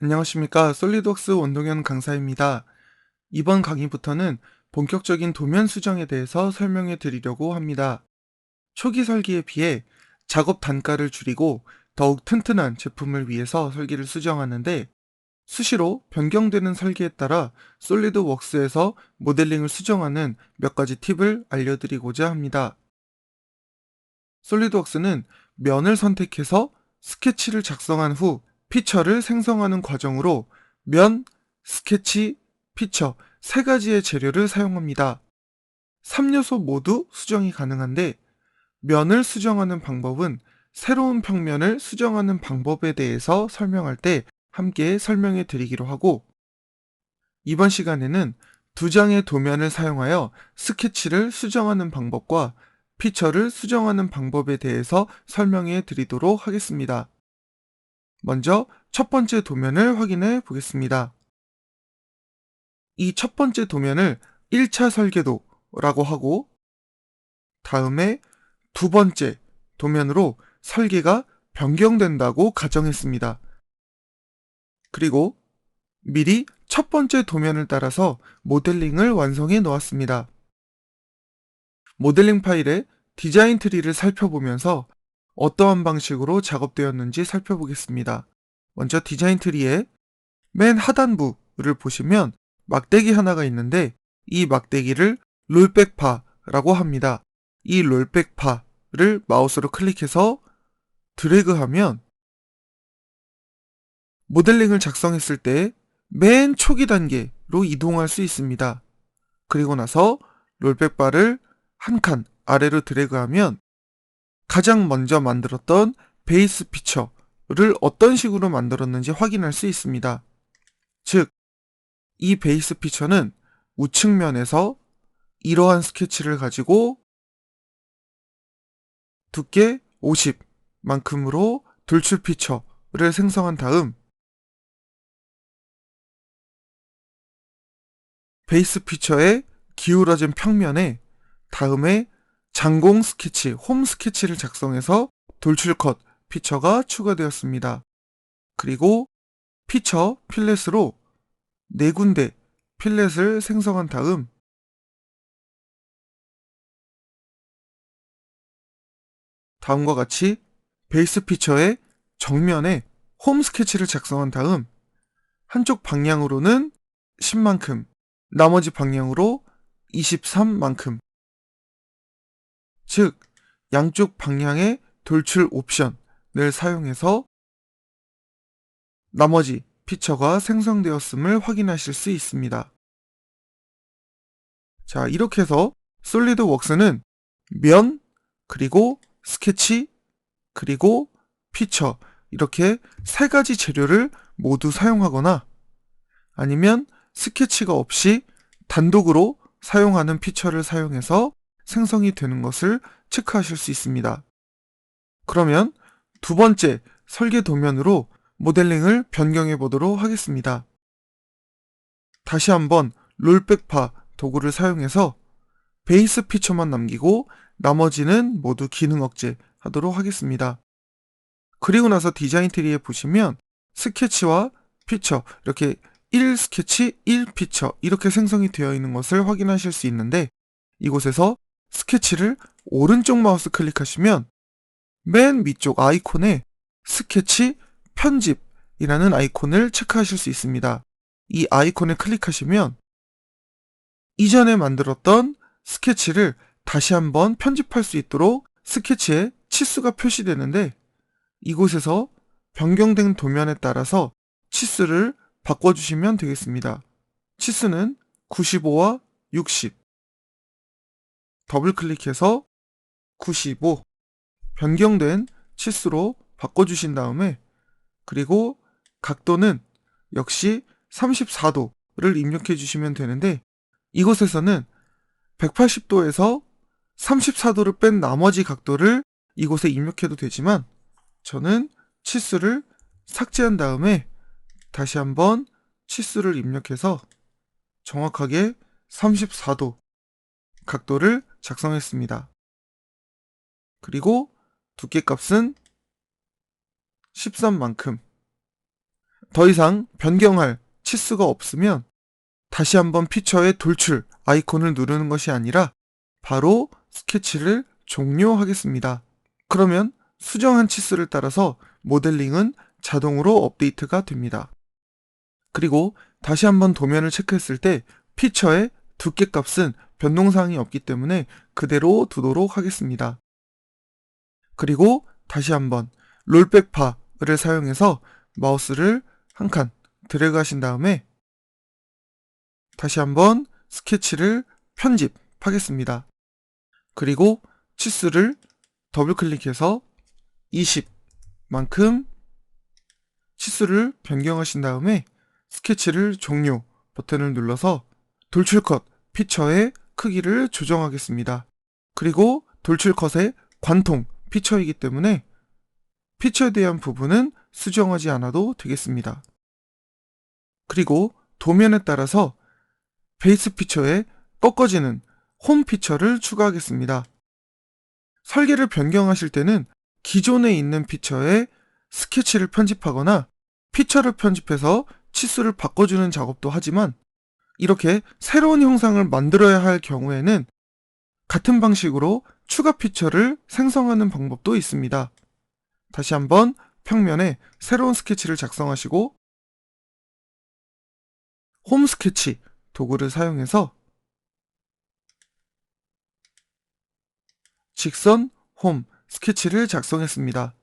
안녕하십니까. 솔리드웍스 원동현 강사입니다. 이번 강의부터는 본격적인 도면 수정에 대해서 설명해 드리려고 합니다. 초기 설계에 비해 작업 단가를 줄이고 더욱 튼튼한 제품을 위해서 설계를 수정하는데 수시로 변경되는 설계에 따라 솔리드웍스에서 모델링을 수정하는 몇 가지 팁을 알려드리고자 합니다. 솔리드웍스는 면을 선택해서 스케치를 작성한 후 피처를 생성하는 과정으로 면, 스케치, 피처 세 가지의 재료를 사용합니다. 3요소 모두 수정이 가능한데 면을 수정하는 방법은 새로운 평면을 수정하는 방법에 대해서 설명할 때 함께 설명해 드리기로 하고 이번 시간에는 두 장의 도면을 사용하여 스케치를 수정하는 방법과 피처를 수정하는 방법에 대해서 설명해 드리도록 하겠습니다. 먼저 첫 번째 도면을 확인해 보겠습니다. 이 첫 번째 도면을 1차 설계도라고 하고 다음에 두 번째 도면으로 설계가 변경된다고 가정했습니다. 그리고 미리 첫 번째 도면을 따라서 모델링을 완성해 놓았습니다. 모델링 파일의 디자인 트리를 살펴보면서 어떠한 방식으로 작업되었는지 살펴보겠습니다. 먼저 디자인 트리의 맨 하단부를 보시면 막대기 하나가 있는데 이 막대기를 롤백파라고 합니다. 이 롤백파를 마우스로 클릭해서 드래그하면 모델링을 작성했을 때 맨 초기 단계로 이동할 수 있습니다. 그리고 나서 롤백바를 한 칸 아래로 드래그하면 가장 먼저 만들었던 베이스 피처를 어떤 식으로 만들었는지 확인할 수 있습니다. 즉, 이 베이스 피처는 우측면에서 이러한 스케치를 가지고 두께 50만큼으로 돌출 피처를 생성한 다음 베이스 피처의 기울어진 평면에 다음에 장공 스케치, 홈 스케치를 작성해서 돌출 컷 피처가 추가되었습니다. 그리고 피처 필렛으로 네 군데 필렛을 생성한 다음 다음과 같이 베이스 피처의 정면에 홈 스케치를 작성한 다음 한쪽 방향으로는 10만큼, 나머지 방향으로 23만큼 즉 양쪽 방향의 돌출 옵션을 사용해서 나머지 피처가 생성되었음을 확인하실 수 있습니다. 자, 이렇게 해서 솔리드웍스는 면, 그리고 스케치, 그리고 피처 이렇게 세 가지 재료를 모두 사용하거나 아니면 스케치가 없이 단독으로 사용하는 피처를 사용해서 생성이 되는 것을 체크하실 수 있습니다. 그러면 두 번째 설계 도면으로 모델링을 변경해 보도록 하겠습니다. 다시 한번 롤백파 도구를 사용해서 베이스 피처만 남기고 나머지는 모두 기능 억제 하도록 하겠습니다. 그리고 나서 디자인 트리에 보시면 스케치와 피처 이렇게 1 스케치, 1 피처 이렇게 생성이 되어 있는 것을 확인하실 수 있는데 이곳에서 스케치를 오른쪽 마우스 클릭하시면 맨 위쪽 아이콘에 스케치 편집이라는 아이콘을 체크하실 수 있습니다. 이 아이콘을 클릭하시면 이전에 만들었던 스케치를 다시 한번 편집할 수 있도록 스케치에 치수가 표시되는데 이곳에서 변경된 도면에 따라서 치수를 바꿔주시면 되겠습니다. 치수는 95와 60 더블 클릭해서 95 변경된 치수로 바꿔주신 다음에 그리고 각도는 역시 34도를 입력해 주시면 되는데 이곳에서는 180도에서 34도를 뺀 나머지 각도를 이곳에 입력해도 되지만 저는 치수를 삭제한 다음에 다시 한번 치수를 입력해서 정확하게 34도 각도를 작성했습니다. 그리고 두께값은 13만큼 더 이상 변경할 치수가 없으면 다시 한번 피처의 돌출 아이콘을 누르는 것이 아니라 바로 스케치를 종료하겠습니다. 그러면 수정한 치수를 따라서 모델링은 자동으로 업데이트가 됩니다. 그리고 다시 한번 도면을 체크했을 때 피처의 두께 값은 변동사항이 없기 때문에 그대로 두도록 하겠습니다. 그리고 다시 한번 롤백파를 사용해서 마우스를 한 칸 드래그 하신 다음에 다시 한번 스케치를 편집하겠습니다. 그리고 치수를 더블 클릭해서 20만큼 치수를 변경하신 다음에 스케치를 종료 버튼을 눌러서 돌출컷 피처의 크기를 조정하겠습니다. 그리고 돌출컷의 관통 피처이기 때문에 피처에 대한 부분은 수정하지 않아도 되겠습니다. 그리고 도면에 따라서 베이스 피처에 꺾어지는 홈 피처를 추가하겠습니다. 설계를 변경하실 때는 기존에 있는 피처에 스케치를 편집하거나 피처를 편집해서 치수를 바꿔주는 작업도 하지만 이렇게 새로운 형상을 만들어야 할 경우에는 같은 방식으로 추가 피처를 생성하는 방법도 있습니다. 다시 한번 평면에 새로운 스케치를 작성하시고 홈 스케치 도구를 사용해서 직선 홈 스케치를 작성했습니다.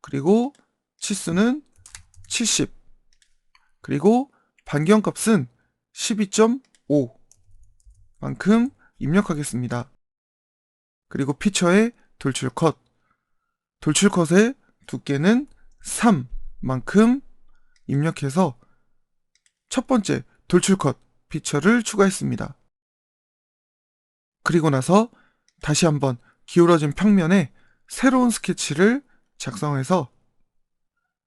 그리고 치수는 70 그리고 반경값은 12.5 만큼 입력하겠습니다. 그리고 피처의 돌출 컷 돌출 컷의 두께는 3만큼 입력해서 첫 번째 돌출 컷 피처를 추가했습니다. 그리고 나서 다시 한번 기울어진 평면에 새로운 스케치를 작성해서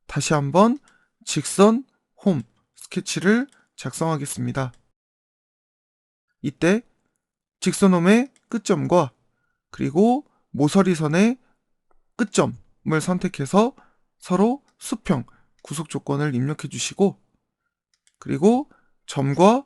다시 한번 직선 홈 스케치를 작성하겠습니다. 이때 직선 홈의 끝점과 그리고 모서리선의 끝점을 선택해서 서로 수평 구속 조건을 입력해 주시고 그리고 점과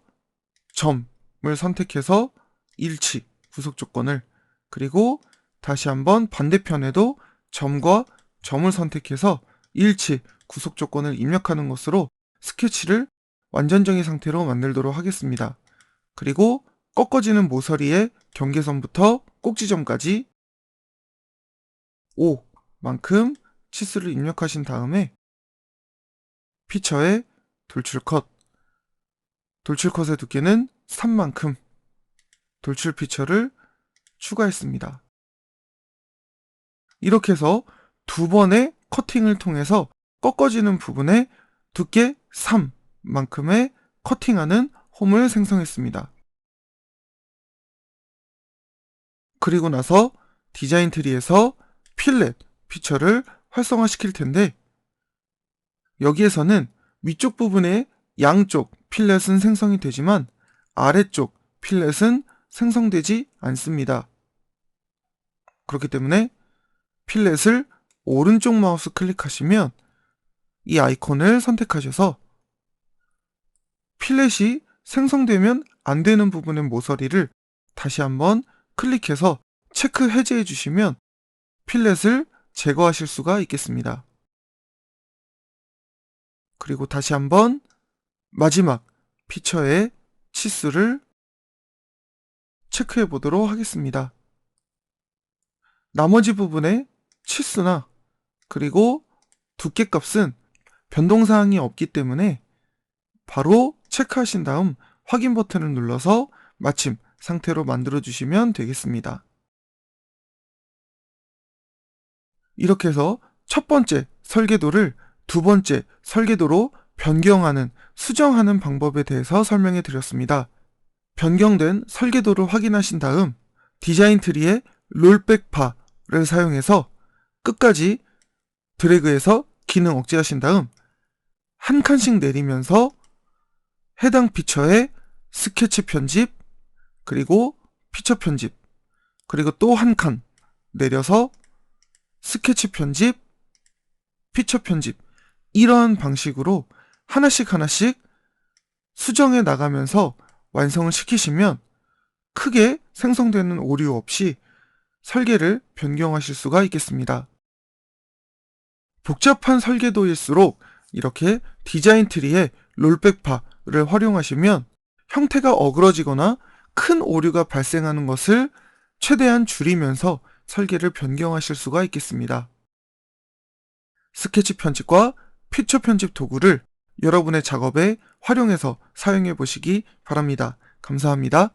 점을 선택해서 일치 구속 조건을 그리고 다시 한번 반대편에도 점과 점을 선택해서 일치 구속 조건을 입력하는 것으로 스케치를 완전정의 상태로 만들도록 하겠습니다. 그리고 꺾어지는 모서리의 경계선부터 꼭지점까지 5만큼 치수를 입력하신 다음에 피처의 돌출컷 돌출컷의 두께는 3만큼 돌출 피처를 추가했습니다. 이렇게 해서 두 번의 커팅을 통해서 꺾어지는 부분에 두께 3 만큼의 커팅하는 홈을 생성했습니다. 그리고 나서 디자인 트리에서 필렛 피처를 활성화 시킬 텐데 여기에서는 위쪽 부분에 양쪽 필렛은 생성이 되지만 아래쪽 필렛은 생성되지 않습니다. 그렇기 때문에 필렛을 오른쪽 마우스 클릭하시면 이 아이콘을 선택하셔서 필렛이 생성되면 안 되는 부분의 모서리를 다시 한번 클릭해서 체크 해제해 주시면 필렛을 제거하실 수가 있겠습니다. 그리고 다시 한번 마지막 피처의 치수를 체크해 보도록 하겠습니다. 나머지 부분의 치수나 그리고 두께 값은 변동사항이 없기 때문에 바로 체크하신 다음 확인 버튼을 눌러서 마침 상태로 만들어 주시면 되겠습니다. 이렇게 해서 첫 번째 설계도를 두 번째 설계도로 변경하는, 수정하는 방법에 대해서 설명해 드렸습니다. 변경된 설계도를 확인하신 다음 디자인 트리의 롤백파를 사용해서 끝까지 드래그해서 기능 억제하신 다음 한 칸씩 내리면서 해당 피처의 스케치 편집, 그리고 피처 편집, 그리고 또 한 칸 내려서 스케치 편집, 피처 편집, 이러한 방식으로 하나씩 하나씩 수정해 나가면서 완성을 시키시면 크게 생성되는 오류 없이 설계를 변경하실 수가 있겠습니다. 복잡한 설계도일수록 이렇게 디자인 트리에 롤백파 를 활용하시면 형태가 어그러지거나 큰 오류가 발생하는 것을 최대한 줄이면서 설계를 변경하실 수가 있겠습니다. 스케치 편집과 피처 편집 도구를 여러분의 작업에 활용해서 사용해 보시기 바랍니다. 감사합니다.